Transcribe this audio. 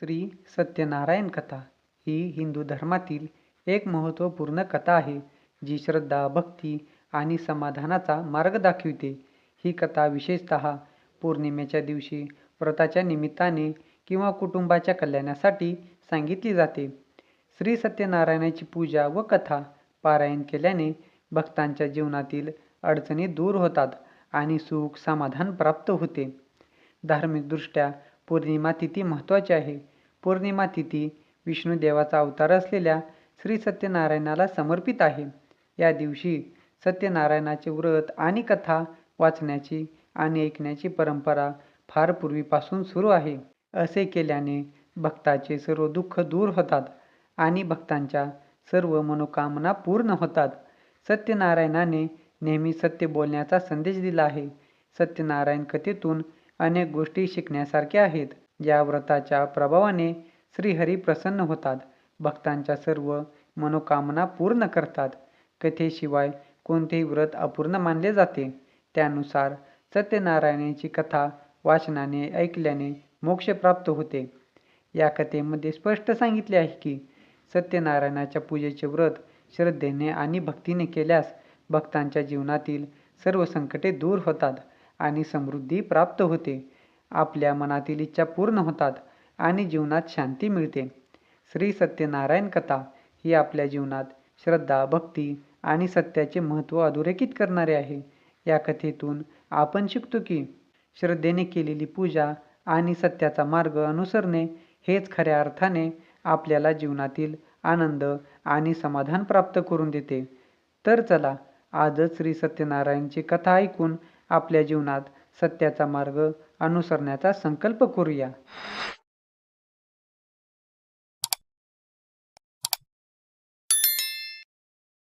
श्री सत्यनारायण कथा ही हिंदू धर्मातील एक महत्त्वपूर्ण कथा आहे जी श्रद्धा भक्ती आणि समाधानाचा मार्ग दाखविते. ही कथा विशेषतः पौर्णिमेच्या दिवशी व्रताच्या निमित्ताने किंवा कुटुंबाच्या कल्याणासाठी सांगितली जाते. श्री सत्यनारायणाची पूजा व कथा पारायण केल्याने भक्तांच्या जीवनातील अडचणी दूर होतात आणि सुख समाधान प्राप्त होते. धार्मिकदृष्ट्या पौर्णिमा तिथी महत्त्वाची आहे. पौर्णिमा तिथी विष्णुदेवाचा अवतार असलेल्या श्री सत्यनारायणाला समर्पित आहे. या दिवशी सत्यनारायणाचे व्रत आणि कथा वाचण्याची आणि ऐकण्याची परंपरा फार पूर्वीपासून सुरू आहे. असे केल्याने भक्ताचे सर्व दुःख दूर होतात आणि भक्तांच्या सर्व मनोकामना पूर्ण होतात. सत्यनारायणाने नेहमी सत्य बोलण्याचा संदेश दिला आहे. सत्यनारायण कथेतून अनेक गोष्टी शिकण्यासारख्या आहेत. या व्रताच्या प्रभावाने श्रीहरी प्रसन्न होतात. भक्तांच्या सर्व मनोकामना पूर्ण करतात. कथेशिवाय कोणतेही व्रत अपूर्ण मानले जाते. त्यानुसार सत्यनारायणाची कथा वाचनाने ऐकल्याने मोक्ष प्राप्त होते. या कथेमध्ये स्पष्ट सांगितले आहे की सत्यनारायणाच्या पूजेचे व्रत श्रद्धेने आणि भक्तीने केल्यास भक्तांच्या जीवनातील सर्व संकटे दूर होतात. आणि समृद्धी प्राप्त होते. आपल्या मनातील इच्छा पूर्ण होतात आणि जीवनात शांती मिळते. श्री सत्यनारायण कथा ही आपल्या जीवनात श्रद्धा भक्ती आणि सत्याचे महत्त्व अधोरेखित करणारे आहे. या कथेतून आपण शिकतो की श्रद्धेने केलेली पूजा आणि सत्याचा मार्ग अनुसरणे हेच खऱ्या अर्थाने आपल्याला जीवनातील आनंद आणि समाधान प्राप्त करून देते. तर चला आजच श्री सत्यनारायणची कथा ऐकून आपल्या जीवनात सत्याचा मार्ग अनुसरण्याचा संकल्प करूया.